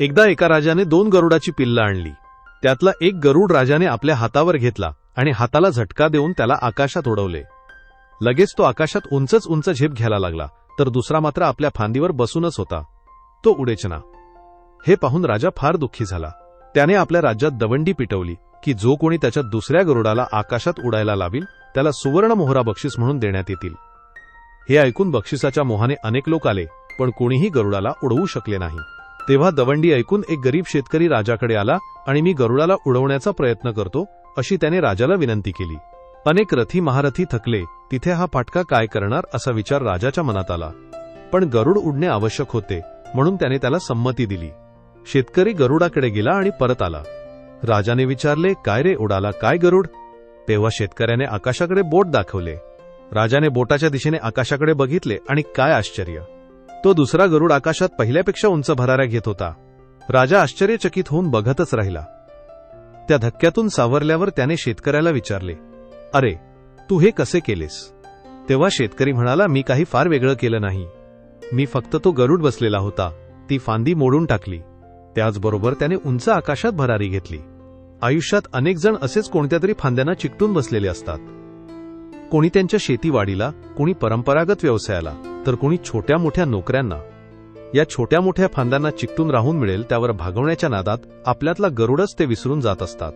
एकदा एका राजाने दोन गरुडाची पिल्लं आणली. त्यातला एक गरुड राजाने आपल्या हातावर घेतला आणि हाताला झटका देऊन त्याला आकाशात उडवले. लगेच तो आकाशात उंचच उंच झेप घ्यायला लागला तर दुसरा मात्र आपल्या फांदीवर बसूनच होता. तो उडेचना. हे पाहून राजा फार दुःखी झाला. त्याने आपल्या राज्यात दवंडी पिटवली की जो कोणी त्याच्या दुसऱ्या गरुडाला आकाशात उडायला लावील त्याला सुवर्ण मोहरा बक्षीस म्हणून देण्यात येतील. हे ऐकून बक्षिसाच्या मोहाने अनेक लोक आले पण कोणीही गरुडाला उडवू शकले नाही. तेव्हा दवंडी ऐकून एक गरीब शेतकरी राजाकडे आला आणि मी गरुडाला उडवण्याचा प्रयत्न करतो अशी त्याने राजाला विनंती केली. अनेक रथी महारथी थकले तिथे हा फाटका काय करणार असा विचार राजाच्या मनात आला. पण गरुड उडणे आवश्यक होते म्हणून त्याने त्याला संमती दिली. शेतकरी गरुडाकडे गेला आणि परत आला. राजाने विचारले काय रे उडाला? काय गरुड? तेव्हा शेतकऱ्याने आकाशाकडे बोट दाखवले. राजाने बोटाच्या दिशेने आकाशाकडे बघितले आणि काय आश्चर्य! तो दुसरा गरुड आकाशात पहिल्यापेक्षा उंच भराऱ्या घेत होता. राजा आश्चर्यचकित होऊन बघतच राहिला. त्या धक्क्यातून सावरल्यावर त्याने शेतकऱ्याला विचारले अरे तू हे कसे केलेस? तेव्हा शेतकरी म्हणाला मी काही फार वेगळं केलं नाही. मी फक्त तो गरुड बसलेला होता. ती फांदी मोडून टाकली. त्याचबरोबर त्याने उंच आकाशात भरारी घेतली. आयुष्यात अनेक जण असेच कोणत्या तरी फांद्यांना चिकटून बसलेले असतात. कोणी त्यांच्या शेतीवाडीला कोणी परंपरागत व्यवसायाला. तर कोणी छोट्या मोठ्या नोकऱ्यांना. या छोट्या मोठ्या फांद्यांना चिकटून राहून मिळेल त्यावर भागवण्याच्या नादात आपल्यातला गरुडच ते विसरून जात असतात.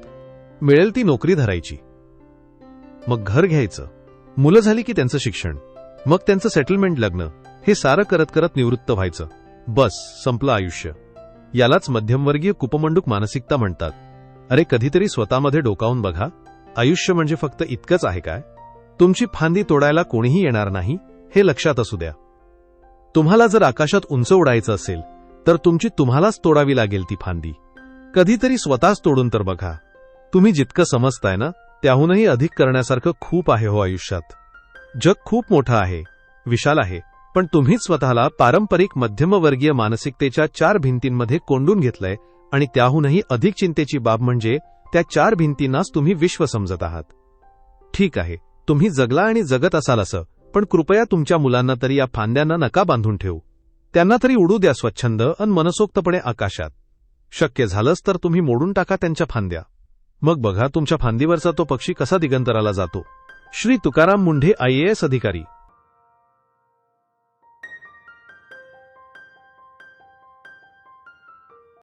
मिळेल ती नोकरी धरायची. मग घर घ्यायचं. मुलं झाली की त्यांचं शिक्षण. मग त्यांचं सेटलमेंट लग्न. हे सारं करत करत निवृत्त व्हायचं. बस संपलं आयुष्य. यालाच मध्यमवर्गीय कुपमंडूक मानसिकता म्हणतात. अरे कधीतरी स्वतःमध्ये डोकावून बघा. आयुष्य म्हणजे फक्त इतकंच आहे काय? तुमची फांदी तोडायला कोणीही येणार नाही. हे लक्षात असू द्या. तुम्हाला जर आकाशात उंच उडायचं असेल तर तुमची तुम्हालाच तोडावी लागेल ती फांदी. कधीतरी स्वतःच तोडून तर बघा. तुम्ही जितकं समजताय ना त्याहूनही अधिक करण्यासारखं खूप आहे हो आयुष्यात. जग खूप मोठं आहे विशाल आहे पण तुम्हीच स्वतःला पारंपरिक मध्यमवर्गीय मानसिकतेच्या चार भिंतींमध्ये कोंडून घेतलंय आणि त्याहूनही अधिक चिंतेची बाब म्हणजे त्या चार भिंतींनाच तुम्ही विश्व समजत आहात. ठीक आहे तुम्ही जगला आणि जगत असाल असं पण कृपया तुमच्या मुलांना तरी या फांद्यांना नका बांधून ठेवू. त्यांना तरी उडू द्या स्वच्छंद अन मनसोक्तपणे आकाशात. शक्य झालंच तर तुम्ही मोडून टाका त्यांच्या फांद्या. मग बघा तुमच्या फांदीवरचा तो पक्षी कसा दिगंतराला जातो. श्री तुकाराम मुंढे आयएएस अधिकारी.